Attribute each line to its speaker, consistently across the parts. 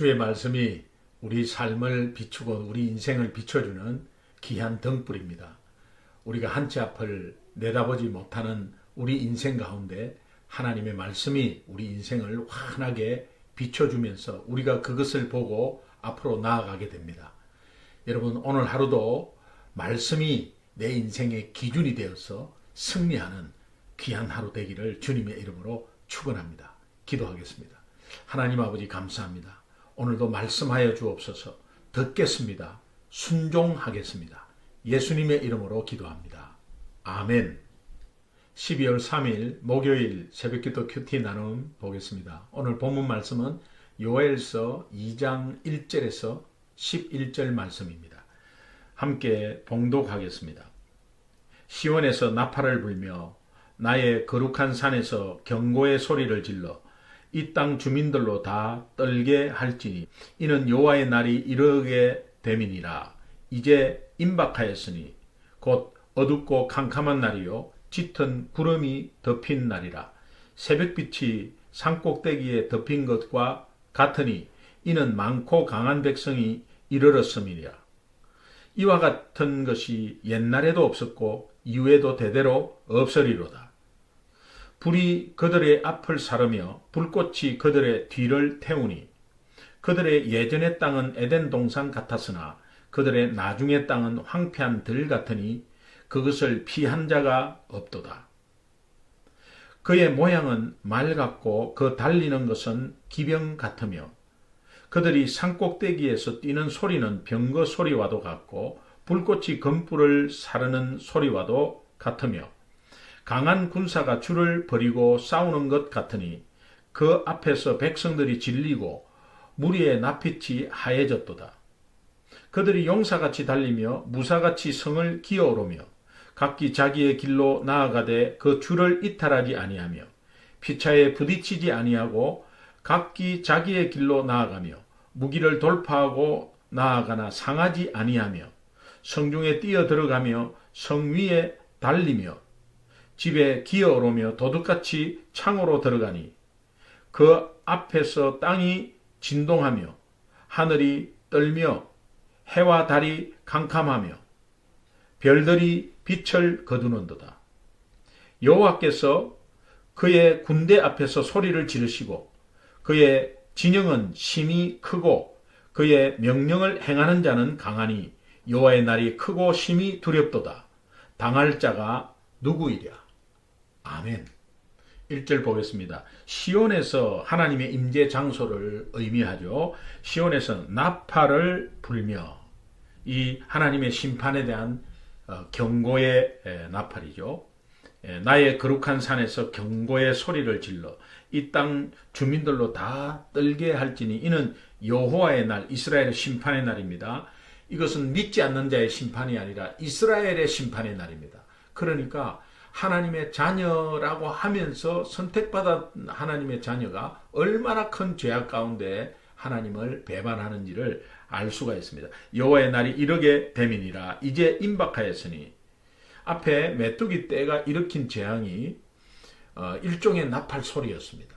Speaker 1: 주의 말씀이 우리 삶을 비추고 우리 인생을 비춰주는 귀한 등불입니다. 우리가 한치 앞을 내다보지 못하는 우리 인생 가운데 하나님의 말씀이 우리 인생을 환하게 비춰주면서 우리가 그것을 보고 앞으로 나아가게 됩니다. 여러분, 오늘 하루도 말씀이 내 인생의 기준이 되어서 승리하는 귀한 하루 되기를 주님의 이름으로 축원합니다. 기도하겠습니다. 하나님 아버지 감사합니다. 오늘도 말씀하여 주옵소서 듣겠습니다. 순종하겠습니다. 예수님의 이름으로 기도합니다. 아멘. 12월 3일 목요일 새벽기도 큐티 나눔 보겠습니다. 오늘 본문 말씀은 요엘서 2장 1절에서 11절 말씀입니다. 함께 봉독하겠습니다. 시원에서 나팔을 불며 나의 거룩한 산에서 경고의 소리를 질러 이 땅 주민들로 다 떨게 할지니 이는 여호와의 날이 이르게 됨이니라. 이제 임박하였으니 곧 어둡고 캄캄한 날이요 짙은 구름이 덮인 날이라. 새벽빛이 산꼭대기에 덮인 것과 같으니 이는 많고 강한 백성이 이르렀음이니라. 이와 같은 것이 옛날에도 없었고 이후에도 대대로 없으리로다. 불이 그들의 앞을 사르며 불꽃이 그들의 뒤를 태우니 그들의 예전의 땅은 에덴 동산 같았으나 그들의 나중의 땅은 황폐한 들 같으니 그것을 피한 자가 없도다. 그의 모양은 말 같고 그 달리는 것은 기병 같으며 그들이 산꼭대기에서 뛰는 소리는 병거 소리와도 같고 불꽃이 검불을 사르는 소리와도 같으며 강한 군사가 줄을 버리고 싸우는 것 같으니 그 앞에서 백성들이 질리고 무리의 낯빛이 하얘졌도다. 그들이 용사같이 달리며 무사같이 성을 기어오르며 각기 자기의 길로 나아가되 그 줄을 이탈하지 아니하며 피차에 부딪히지 아니하고 각기 자기의 길로 나아가며 무기를 돌파하고 나아가나 상하지 아니하며 성중에 뛰어 들어가며 성 위에 달리며 집에 기어오르며 도둑같이 창으로 들어가니 그 앞에서 땅이 진동하며 하늘이 떨며 해와 달이 캄캄하며 별들이 빛을 거두는도다. 여호와께서 그의 군대 앞에서 소리를 지르시고 그의 진영은 심히 크고 그의 명령을 행하는 자는 강하니 여호와의 날이 크고 심히 두렵도다. 당할 자가 누구이랴? 아멘. 1절 보겠습니다. 시온에서 하나님의 임재 장소를 의미하죠. 시온에서 나팔을 불며 이 하나님의 심판에 대한 어, 경고의 나팔이죠. 나의 거룩한 산에서 경고의 소리를 질러 이 땅 주민들로 다 떨게 할지니 이는 여호와의 날 이스라엘의 심판의 날입니다. 이것은 믿지 않는 자의 심판이 아니라 이스라엘의 심판의 날입니다. 그러니까 하나님의 자녀라고 하면서 선택받은 하나님의 자녀가 얼마나 큰 죄악 가운데 하나님을 배반하는지를 알 수가 있습니다. 여호와의 날이 이르게 됨이니라 이제 임박하였으니 앞에 메뚜기 떼가 일으킨 재앙이 어, 일종의 나팔 소리였습니다.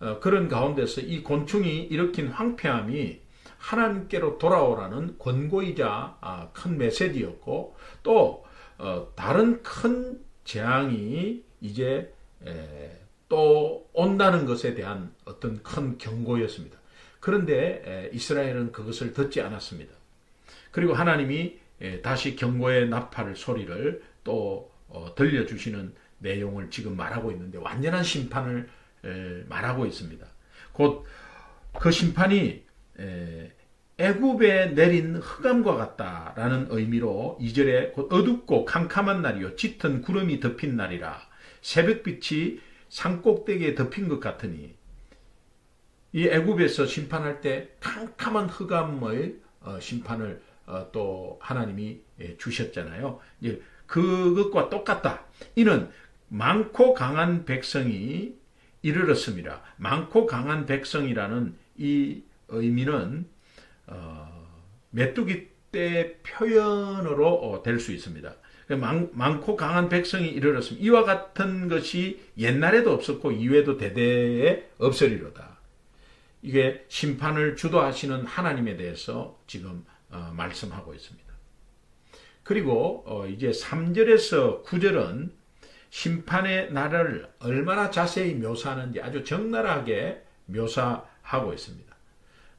Speaker 1: 어, 그런 가운데서 이 곤충이 일으킨 황폐함이 하나님께로 돌아오라는 권고이자 아, 큰 메시지였고 또 어, 다른 큰 재앙이 이제 또 온다는 것에 대한 어떤 큰 경고였습니다. 그런데 이스라엘은 그것을 듣지 않았습니다. 그리고 하나님이 다시 경고의 나팔 소리를 또 어, 들려주시는 내용을 지금 말하고 있는데 완전한 심판을 말하고 있습니다. 곧 그 심판이 애굽에 내린 흑암과 같다라는 의미로 2절에 곧 어둡고 캄캄한 날이요 짙은 구름이 덮인 날이라 새벽빛이 산꼭대기에 덮인 것 같으니 이 애굽에서 심판할 때 캄캄한 흑암의 어, 심판을 어, 또 하나님이 예, 주셨잖아요. 그것과 똑같다. 이는 많고 강한 백성이 이르렀습니다. 많고 강한 백성이라는 이 의미는 어, 메뚜기 때 표현으로 될 수 있습니다. 많, 많고 강한 백성이 이르렀습니다. 이와 같은 것이 옛날에도 없었고 이후에도 대대에 없으리로다. 이게 심판을 주도하시는 하나님에 대해서 지금 어, 말씀하고 있습니다. 그리고 어, 이제 3절에서 9절은 심판의 날을 얼마나 자세히 묘사하는지 아주 적나라하게 묘사하고 있습니다.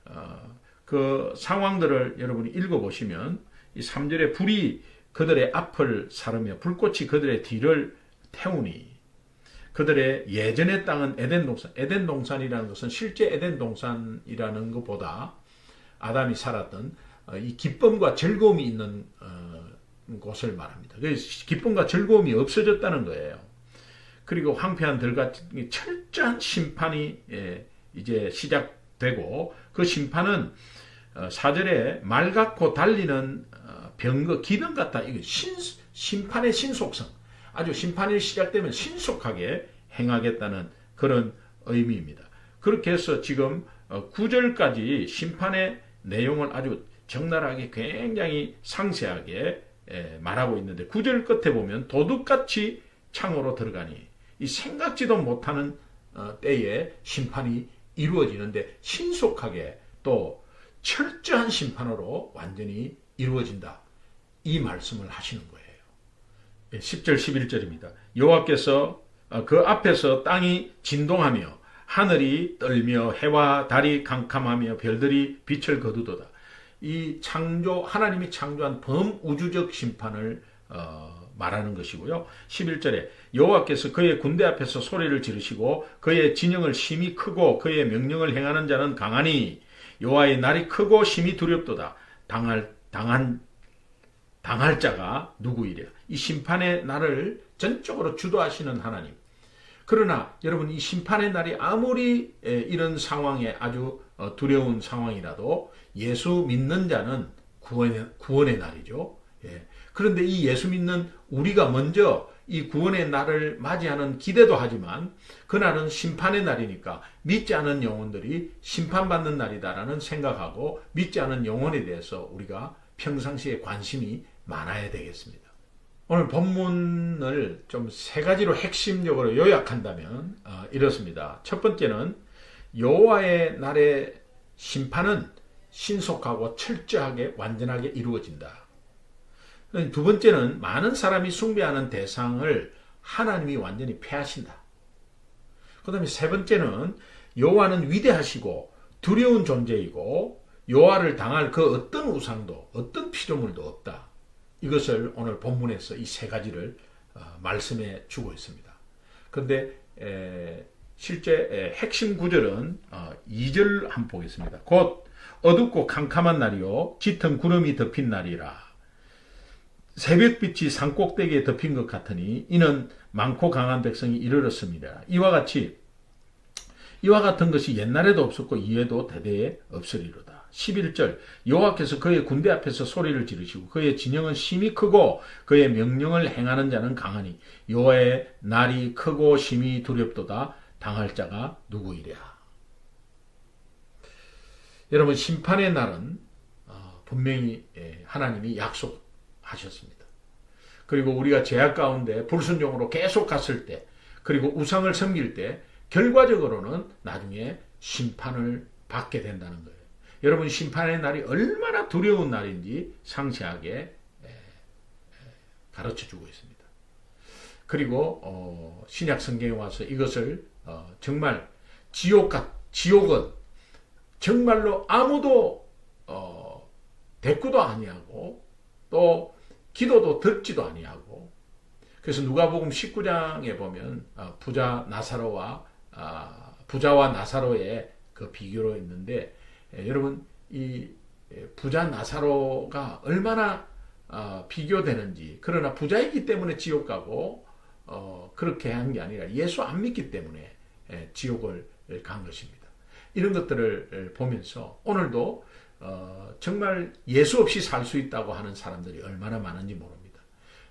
Speaker 1: 어, 그 상황들을 여러분이 읽어보시면 이 3절에 불이 그들의 앞을 사르며 불꽃이 그들의 뒤를 태우니 그들의 예전의 땅은 에덴 동산, 에덴 동산이라는 것은 실제 에덴 동산이라는 것보다 아담이 살았던 어, 이 기쁨과 즐거움이 있는 어, 곳을 말합니다. 그래서 기쁨과 즐거움이 없어졌다는 거예요. 그리고 황폐한 들같이 철저한 심판이 예, 이제 시작 되고 그 심판은 어, 사절에 말 같고 달리는 병거 기능 같다. 이거 신, 심판의 신속성. 아주 심판이 시작되면 신속하게 행하겠다는 그런 의미입니다. 그렇게 해서 지금 9절까지 심판의 내용을 아주 적나라하게 굉장히 상세하게 말하고 있는데 9절 끝에 보면 도둑같이 창으로 들어가니 이 생각지도 못하는 어, 때에 심판이 이루어지는데 신속하게 또 철저한 심판으로 완전히 이루어진다. 이 말씀을 하시는 거예요. 10절 11절입니다. 여호와께서 어, 그 앞에서 땅이 진동하며 하늘이 떨며 해와 달이 캄캄하며 별들이 빛을 거두도다. 이 창조 하나님이 창조한 범우주적 심판을 어, 말하는 것이고요. 11절에 여호와께서 그의 군대 앞에서 소리를 지르시고 그의 진영을 심히 크고 그의 명령을 행하는 자는 강하니 여호와의 날이 크고 심히 두렵도다. 당할 당한 당할 자가 누구이랴. 이 심판의 날을 전적으로 주도하시는 하나님. 그러나 여러분 이 심판의 날이 아무리 이런 상황에 아주 어, 두려운 상황이라도 예수 믿는 자는 구원의, 구원의 날이죠. 예. 그런데 이 예수 믿는 우리가 먼저 이 구원의 날을 맞이하는 기대도 하지만 그날은 심판의 날이니까 믿지 않은 영혼들이 심판받는 날이다라는 생각하고 믿지 않은 영혼에 대해서 우리가 평상시에 관심이 많아야 되겠습니다. 오늘 본문을 좀 세 가지로 핵심적으로 요약한다면 어, 이렇습니다. 첫 번째는 여호와의 날의 심판은 신속하고 철저하게 완전하게 이루어진다. 두 번째는 많은 사람이 숭배하는 대상을 하나님이 완전히 패하신다. 그 다음에 세 번째는 여호와는 위대하시고 두려운 존재이고 여호와를 당할 그 어떤 우상도 어떤 피조물도 없다. 이것을 오늘 본문에서 이 세 가지를 어, 말씀해 주고 있습니다. 그런데 실제 핵심 구절은 2절 어, 한번 보겠습니다. 곧 어둡고 캄캄한 날이요 짙은 구름이 덮인 날이라 새벽빛이 산 꼭대기에 덮인 것 같으니 이는 많고 강한 백성이 이르렀습니다. 이와 같이 이와 같은 것이 옛날에도 없었고 이에도 대대에 없으리로다. 11절 여호와께서 그의 군대 앞에서 소리를 지르시고 그의 진영은 심히 크고 그의 명령을 행하는 자는 강하니 여호와의 날이 크고 심히 두렵도다 당할 자가 누구이랴. 여러분 심판의 날은 어, 분명히 예, 하나님이 약속 하셨습니다. 그리고 우리가 죄악 가운데 불순종으로 계속 갔을 때 그리고 우상을 섬길 때 결과적으로는 나중에 심판을 받게 된다는 거예요. 여러분 심판의 날이 얼마나 두려운 날인지 상세하게 가르쳐 주고 있습니다. 그리고 어, 신약 성경에 와서 이것을 어, 정말 지옥 같 지옥은 정말로 아무도 어, 대꾸도 아니하고 또 기도도 듣지도 아니하고 그래서 누가복음 19장에 보면 어, 부자 나사로와 아, 부자와 나사로의 그 비교로 있는데 예, 여러분 이 예, 부자 나사로가 얼마나 어, 비교되는지 그러나 부자이기 때문에 지옥 가고 어, 그렇게 한 게 아니라 예수 안 믿기 때문에 예, 지옥을 간 것입니다. 이런 것들을 보면서 오늘도 어, 정말 예수 없이 살 수 있다고 하는 사람들이 얼마나 많은지 모릅니다.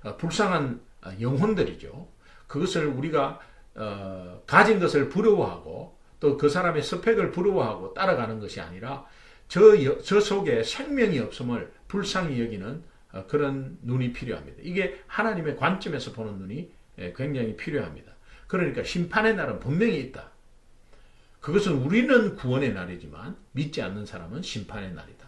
Speaker 1: 어, 불쌍한 영혼들이죠. 그것을 우리가 어, 가진 것을 부러워하고 또 그 사람의 스펙을 부러워하고 따라가는 것이 아니라 저, 저 속에 생명이 없음을 불쌍히 여기는 어, 그런 눈이 필요합니다. 이게 하나님의 관점에서 보는 눈이 예, 굉장히 필요합니다. 그러니까 심판의 날은 분명히 있다. 그것은 우리는 구원의 날이지만 믿지 않는 사람은 심판의 날이다.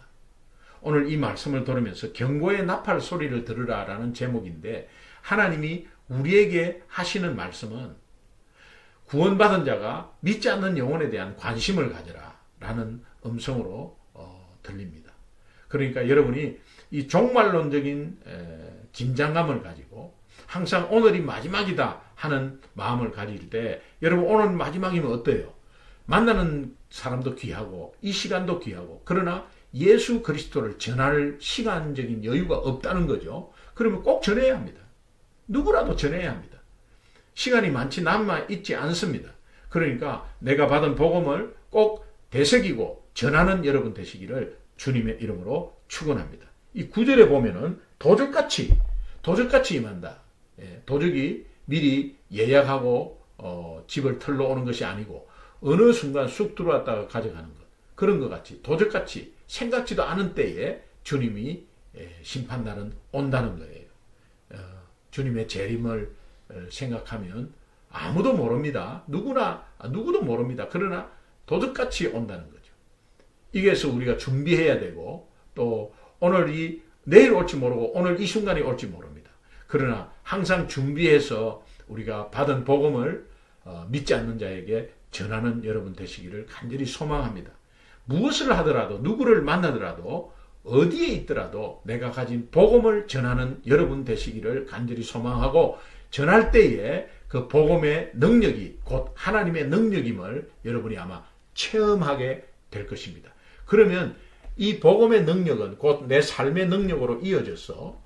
Speaker 1: 오늘 이 말씀을 들으면서 경고의 나팔 소리를 들으라 라는 제목인데 하나님이 우리에게 하시는 말씀은 구원받은 자가 믿지 않는 영혼에 대한 관심을 가져라 라는 음성으로 어, 들립니다. 그러니까 여러분이 이 종말론적인 에, 긴장감을 가지고 항상 오늘이 마지막이다 하는 마음을 가질 때 여러분 오늘 마지막이면 어때요? 만나는 사람도 귀하고 이 시간도 귀하고 그러나 예수 그리스도를 전할 시간적인 여유가 없다는 거죠. 그러면 꼭 전해야 합니다. 누구라도 전해야 합니다. 시간이 많지 남아 있지 않습니다. 그러니까 내가 받은 복음을 꼭 되새기고 전하는 여러분 되시기를 주님의 이름으로 축원합니다. 이 구절에 보면은 도적같이 도적같이 임한다. 예, 도적이 미리 예약하고 어, 집을 털러 오는 것이 아니고 어느 순간 쑥 들어왔다가 가져가는 것 그런 것 같이 도적같이 생각지도 않은 때에 주님이 예, 심판날은 온다는 거예요. 어, 주님의 재림을 어, 생각하면 아무도 모릅니다. 누구나 아, 누구도 모릅니다. 그러나 도둑같이 온다는 거죠. 이게서 우리가 준비해야 되고 또 오늘 이 내일 올지 모르고 오늘 이 순간이 올지 모릅니다. 그러나 항상 준비해서 우리가 받은 복음을 어, 믿지 않는 자에게 전하는 여러분 되시기를 간절히 소망합니다. 무엇을 하더라도 누구를 만나더라도 어디에 있더라도 내가 가진 복음을 전하는 여러분 되시기를 간절히 소망하고 전할 때에 그 복음의 능력이 곧 하나님의 능력임을 여러분이 아마 체험하게 될 것입니다. 그러면 이 복음의 능력은 곧 내 삶의 능력으로 이어져서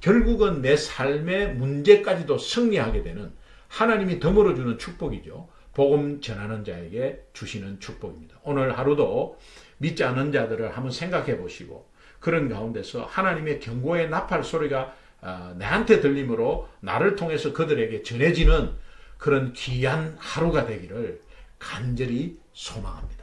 Speaker 1: 결국은 내 삶의 문제까지도 승리하게 되는 하나님이 덤으로 주는 축복이죠. 복음 전하는 자에게 주시는 축복입니다. 오늘 하루도 믿지 않는 자들을 한번 생각해 보시고 그런 가운데서 하나님의 경고의 나팔 소리가 아, 내한테 들림으로 나를 통해서 그들에게 전해지는 그런 귀한 하루가 되기를 간절히 소망합니다.